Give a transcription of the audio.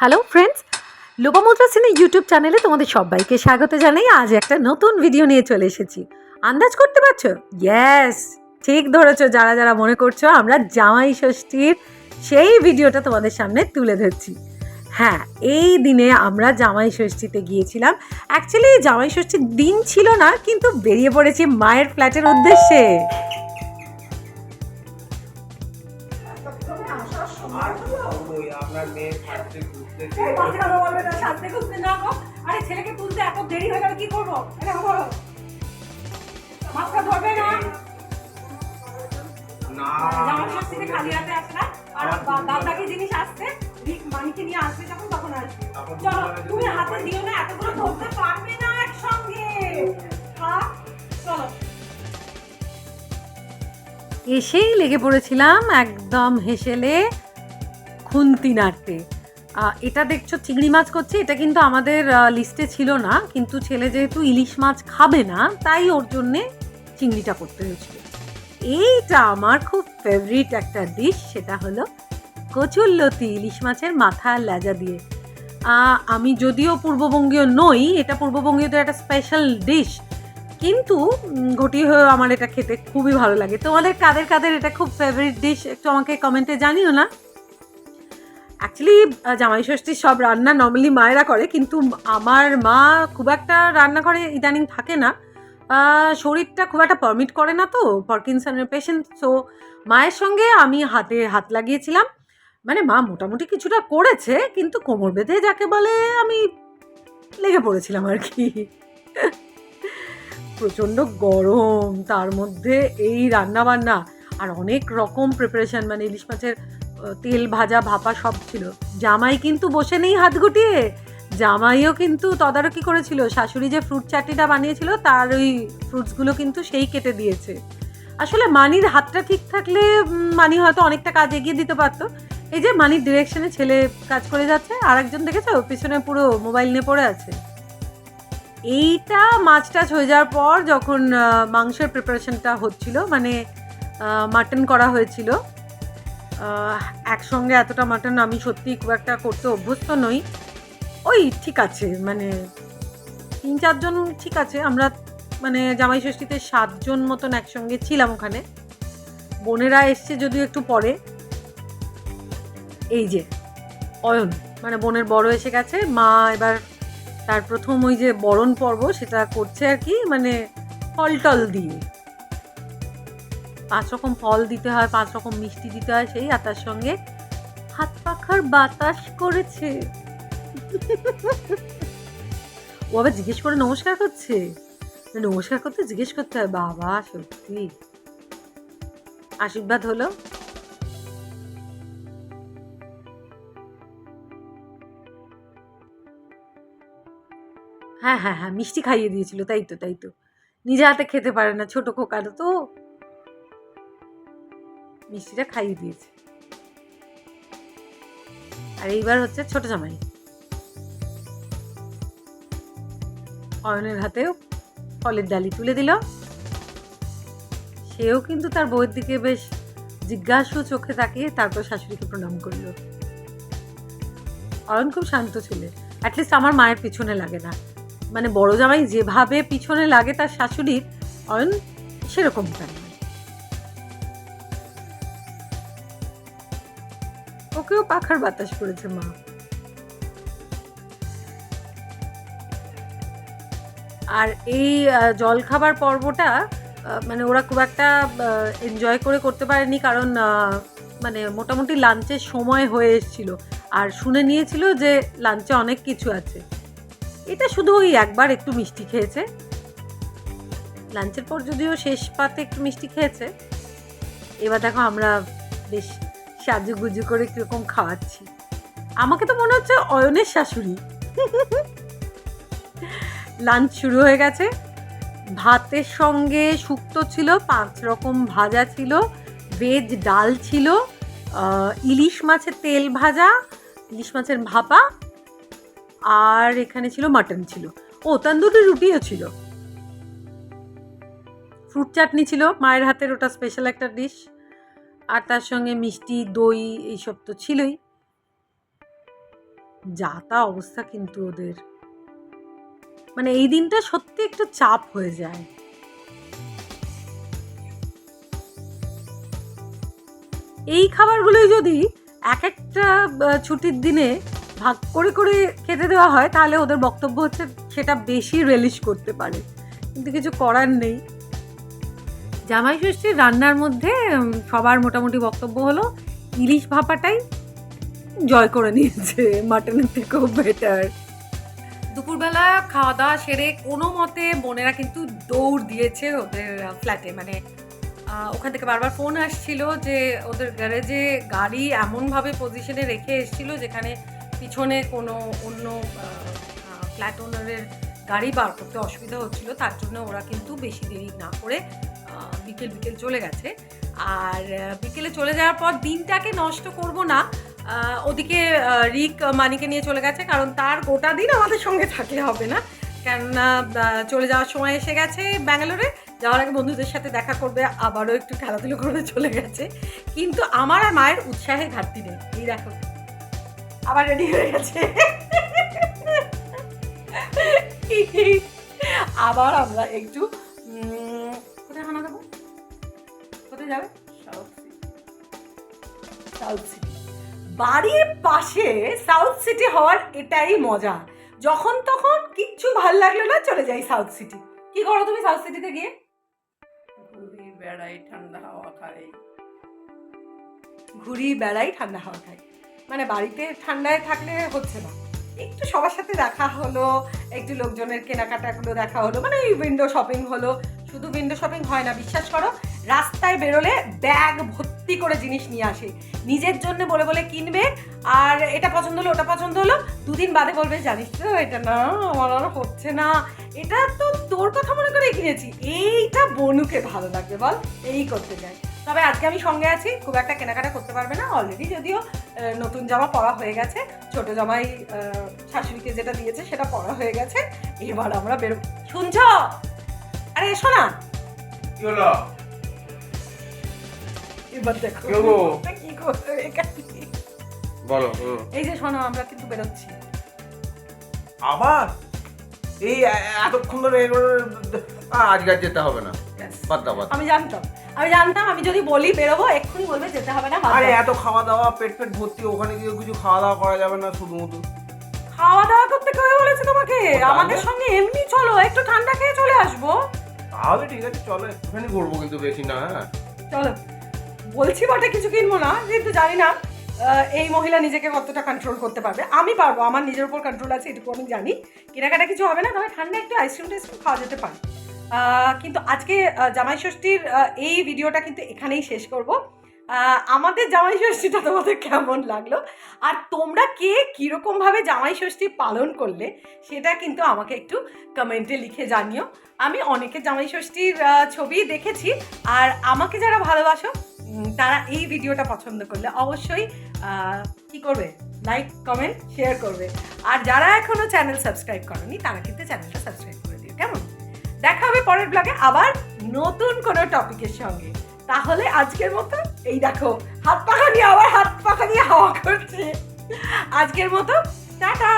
Hello friends Lopamudra সিনে YouTube চ্যানেলে তোমাদের সবাইকে স্বাগত জানাই। আজ একটা নতুন ভিডিও নিয়ে চলে এসেছি। আন্দাজ করতে পারছ? ইয়েস ঠিক ধরেছো। যারা যারা মনে করছ, আমরা জামাই ষষ্ঠীর সেই ভিডিওটা তোমাদের সামনে তুলে ধরছি। হ্যাঁ এই দিনে আমরা জামাই ষষ্ঠীতে গিয়েছিলাম। অ্যাকচুয়ালি জামাই ষষ্ঠীর দিন ছিল না, কিন্তু বেরিয়ে পড়েছি মায়ের ফ্ল্যাটের উদ্দেশ্যে। আপনার মেয়ে ফার্স্টে ঘুরতে এই যেয়ে মাথা খারাপ হবে না, সাজতে খুঁজতে না গো। আরে ছেলেকে তুলতে এত দেরি হয়ে গেল কি করব? এটা করো মাথা ধরবে না? না। জামার ষষ্ঠীতে খালি হাতে আসে না। আর বা- জিনিস আসছে মানিকে নিয়ে আসবে যখন তখন আসবে। চলো তুমি হাতে দিও না এতগুলো ধরতে পারবে না একসঙ্গে। হ্যাঁ চলো। এসেই লেগে পড়েছিলাম একদম হেসেলে খুন্তি নাড়তে। এটা দেখছ, চিংড়ি মাছ করছে, এটা কিন্তু আমাদের লিস্টে ছিল না, কিন্তু ছেলে যেহেতু ইলিশ মাছ খাবে না, তাই ওর জন্যে চিংড়িটা করতে হয়েছিল। এইটা আমার খুব ফেভারিট একটা ডিশ সেটা হলো কচুল্লতি ইলিশ মাছের মাথা লেজা দিয়ে। আমি যদিও পূর্ববঙ্গীয় নই, এটা পূর্ববঙ্গীয়দের একটা স্পেশাল ডিশ কিন্তু ঘটি হয়ে আমার এটা খেতে খুবই ভালো লাগে। তোমাদের কাদের কাদের এটা খুব ফেভারিট ডিশ একটু আমাকে কমেন্টে জানিও না। অ্যাকচুয়ালি জামাই ষষ্ঠীর সব রান্না নর্মালি মায়েরা করে, কিন্তু আমার মা খুব একটা রান্না করে ইদানিং থাকে না। শরীরটা খুব একটা পারমিট করে না তো পার্কিনসনের পেশেন্ট সো মায়ের সঙ্গে আমি হাতে হাত লাগিয়েছিলাম। মানে মা মোটামুটি কিছুটা করেছে, কিন্তু কোমর বেঁধে যাকে বলে আমি লেগে পড়েছিলাম আর কি। প্রচণ্ড গরম, তার মধ্যে এই রান্না বান্না আর অনেক রকম প্রিপারেশান মানে ইলিশ মাছের তেল ভাজা, ভাপা সব ছিল। জামাই কিন্তু বসে নেই হাত গুটিয়ে। জামাইও কিন্তু তদারকি করেছিল। শাশুড়ি যে ফ্রুট চাটনিটা বানিয়েছিল, তার ওই ফ্রুটসগুলো কিন্তু সেই কেটে দিয়েছে। আসলে মানির হাতটা ঠিক থাকলে মানি হয়তো অনেকটা কাজ এগিয়ে দিতে পারতো। এই যে মানির ডিরেকশনে ছেলে কাজ করে যাচ্ছে আর একজন দেখেছ? পিছনে পুরো মোবাইল নিয়ে পড়ে আছে। এইটা মাছ টাছ হয়ে যাওয়ার পর যখন মাংসের প্রিপারেশনটা হচ্ছিল মানে মাটন করা হয়েছিল একসঙ্গে এতটা মাটন আমি সত্যি খুব একটা করতে অভ্যস্ত নই। ওই ঠিক আছে মানে তিন চারজন ঠিক আছে, আমরা মানে জামাই ষষ্ঠীতে সাতজন মতন একসঙ্গে ছিলাম ওখানে। বোনেরা এসছে যদিও একটু পরে। এই যে, অয়ন মানে বোনের বড় এসে গেছে, মা এবার তার প্রথম ওই যে বরণ পর্ব, সেটা করছে আর কি মানে ফল টল দিয়ে। পাঁচ রকম ফল দিতে হয়, পাঁচ রকম মিষ্টি দিতে হয়, সেই আর তার সঙ্গে হাত পাখার বাতাস করেছে। ও আবার জিজ্ঞেস করে নমস্কার করছে? নমস্কার করতে জিজ্ঞেস করতে হয়, বাবা, সত্যি? আশীর্বাদ হলো? হ্যাঁ হ্যাঁ হ্যাঁ মিষ্টি খাইয়ে দিয়েছিল, তাই তো তাই তো। নিজে হাতে খেতে পারে না, ছোট খোকারও তো। মিষ্টিটা খাইয়ে দিয়েছে। আর এইবার হচ্ছে ছোট জামাই। অয়নের হাতেও ফলের ডালি তুলে দিল। সেও কিন্তু তার বউয়ের দিকে বেশ জিজ্ঞাসু চোখে তাকিয়ে তারপর শাশুড়িকে প্রণাম করল। অয়ন খুব শান্ত ছেলে। অ্যাটলিস্ট আমার মায়ের পিছনে লাগে না। মানে বড় জামাই যেভাবে পিছনে লাগে তার শাশুড়ির, অয়ন সেরকম তার ওকেও পাখার বাতাস করেছে, মা। আর এই জলখাবার পর্বটা মানে ওরা খুব একটা এনজয় করে করতে পারেনি কারণ মানে মোটামুটি লাঞ্চের সময় হয়ে এসেছিল। আর শুনে নিয়েছিল যে লাঞ্চে অনেক কিছু আছে। এটা শুধু ওই একবার একটু মিষ্টি খেয়েছে। লাঞ্চের পর যদিও শেষ পাতে একটু মিষ্টি খেয়েছে। এবার দেখো আমরা বেশ সাজুগুজু করে কীরকম খাওয়াচ্ছি। আমাকে তো মনে হচ্ছে অয়নের শাশুড়ি। লাঞ্চ শুরু হয়ে গেছে। ভাতের সঙ্গে শুক্তো ছিল, পাঁচ রকম ভাজা ছিল, ভেজ ডাল ছিল ইলিশ মাছের তেল ভাজা, ইলিশ মাছের ভাপা, আর এখানে ছিল মাটন ছিল। ও, তন্দুরি রুটিও ছিল। ফ্রুট চাটনি ছিল, মায়ের হাতের ওটা স্পেশাল একটা ডিশ আর তার সঙ্গে মিষ্টি, দই এইসব তো ছিলই। যা তা অবস্থা কিন্তু ওদের। মানে এই দিনটা সত্যি একটু চাপ হয়ে যায়। এই খাবারগুলোই যদি এক একটা ছুটির দিনে ভাগ করে করে খেতে দেওয়া হয়, তাহলে ওদের বক্তব্য হচ্ছে সেটা বেশি রেলিশ করতে পারে। কিন্তু কিছু করার নেই। জামাই ষষ্ঠীর রান্নার মধ্যে সবার মোটামুটি বক্তব্য হলো, ইলিশ ভাপাটাই জয় করে নিয়েছে, মাটনের থেকেও বেটার দুপুরবেলা খাওয়া দাওয়া সেরে কোনো মতে বোনেরা কিন্তু দৌড় দিয়েছে ওদের ফ্ল্যাটে মানে ওখান থেকে বারবার ফোন আসছিল যে ওদের গ্যারেজে গাড়ি এমনভাবে পজিশনে রেখে এসেছিল যেখানে পিছনে কোনো অন্য ফ্ল্যাট ওনারের গাড়ি বার করতে অসুবিধা হচ্ছিল, তার জন্য ওরা কিন্তু বেশি দেরি না করে বিকেল বিকেল চলে গেছে। আর বিকেলে চলে যাওয়ার পর দিনটাকে নষ্ট করব না। ওদিকে রিক মানিকে নিয়ে চলে গেছে, কারণ তার গোটা দিন আমাদের সঙ্গে থাকলে হবে না। কেননা চলে যাওয়ার সময় এসে গেছে ব্যাঙ্গালোরে। যাওয়ার আগে বন্ধুদের সাথে দেখা করবে, আবারও একটু খেলাধুলো করে চলে গেছে। কিন্তু আমার আর মায়ের উৎসাহে ঘাটতি নেই। এই দেখো। আবার রেডি হয়ে গেছে। আবার আমরা একটু কোথায় খানা দেবো? যাবে? South City. বাড়ির পাশে সাউথ সিটি হওয়ার এটাই মজা। যখন তখন কিচ্ছু ভালো লাগল না চলে যাই সাউথ সিটি। কি করো তুমি সাউথ সিটিতে গিয়ে? ঘুরি বেড়াই ঠান্ডা হাওয়া খাই। ঘুরি বেড়াই ঠান্ডা হাওয়া খাই। মানে বাড়িতে ঠান্ডায় থাকলে হচ্ছে না। একটু সবার সাথে দেখা হলো একটু লোকজনের কেনাকাটাগুলো দেখা হলো মানে এই উইন্ডো শপিং হলো। শুধু উইন্ডো শপিং হয় না বিশ্বাস করো রাস্তায় বেরোলে ব্যাগ ভর্তি করে জিনিস নিয়ে আসে। নিজের জন্য বলে বলে কিনবে, আর এটা পছন্দ হলো, ওটা পছন্দ হলো, দুদিন বাদে বলবে, জানিস তো, এটা না, আমার আর হচ্ছে না। এটা তো তোর কথা মনে করে কিনেছি। এইটা বনুকে ভালো লাগবে, বল, এই করতে যাই তবে আজকে আমি সঙ্গে আছি, খুব একটা কেনাকাটা করতে পারবে না অলরেডি যদিও নতুন জামা পরা হয়ে গেছে। ছোট জামাই শাশুড়িকে যেটা দিয়েছে, সেটা পরা হয়ে গেছে। এবার আমরা বেরো শুনছ? আরে এসো না কি হলো? এবার দেখো? কি করবে? বলো এই যে শোনো আমরা কিন্তু বেরোচ্ছি। আবার? এই এতক্ষণ ধরে আজকে আর যেতে হবে না। বাদ দাও আমি জানতাম। আমি জানতাম আমি যদি বলি বেরোবো এক্ষুনি বলবে যেতে হবে না আরে এত খাওয়া দাওয়া পেট পেট ভর্তি ওখানে গিয়ে কিছু খাওয়া দাওয়া করা যাবে না শুধু মধু খাওয়া দাওয়া করতে কে বলেছে তোমাকে? আমাদের সঙ্গে এমনি চলো একটু ঠান্ডা খেয়ে চলে আসব। তাহলে ঠিক আছে চলো একটুখানি ঘুরবো কিন্তু বেশি না হ্যাঁ। চলো। বলছি বটে কিছু কিনবো না কিন্তু জানি না এই মহিলা নিজেকে কতটা কন্ট্রোল করতে পারবে। আমি পারব, আমার নিজের উপর কন্ট্রোল আছে, এটুকু আমি জানি। কেনাকাটা কিছু হবে না, তবে ঠান্ডা একটু আইসক্রিম টাইসক্রিম খাওয়া যেতে পারে। কিন্তু আজকে জামাই ষষ্ঠীর এই ভিডিওটা কিন্তু এখানেই শেষ করব। আমাদের জামাই ষষ্ঠীটা তোমাদের কেমন লাগল? আর তোমরা কে কীরকমভাবে জামাই ষষ্ঠী পালন করলে, সেটা কিন্তু আমাকে একটু কমেন্টে লিখে জানিও। আমি অনেকের জামাই ষষ্ঠীর ছবি দেখেছি, আর আমাকে যারা ভালোবাসো তারা এই ভিডিওটা পছন্দ করলে অবশ্যই কি করবে? লাইক কমেন্ট শেয়ার করবে। আর যারা এখনও চ্যানেল সাবস্ক্রাইব করেনি, তারা কিন্তু চ্যানেলটা সাবস্ক্রাইব করে দিও, কেমন? দেখা হবে পরের ব্লগে আবার নতুন কোনো টপিকের সঙ্গে। তাহলে আজকের মতো এই দেখো, হাত পাখা নিয়ে আবার হাত পাখা নিয়ে হাওয়া করছে। আজকের মতো, টাটা!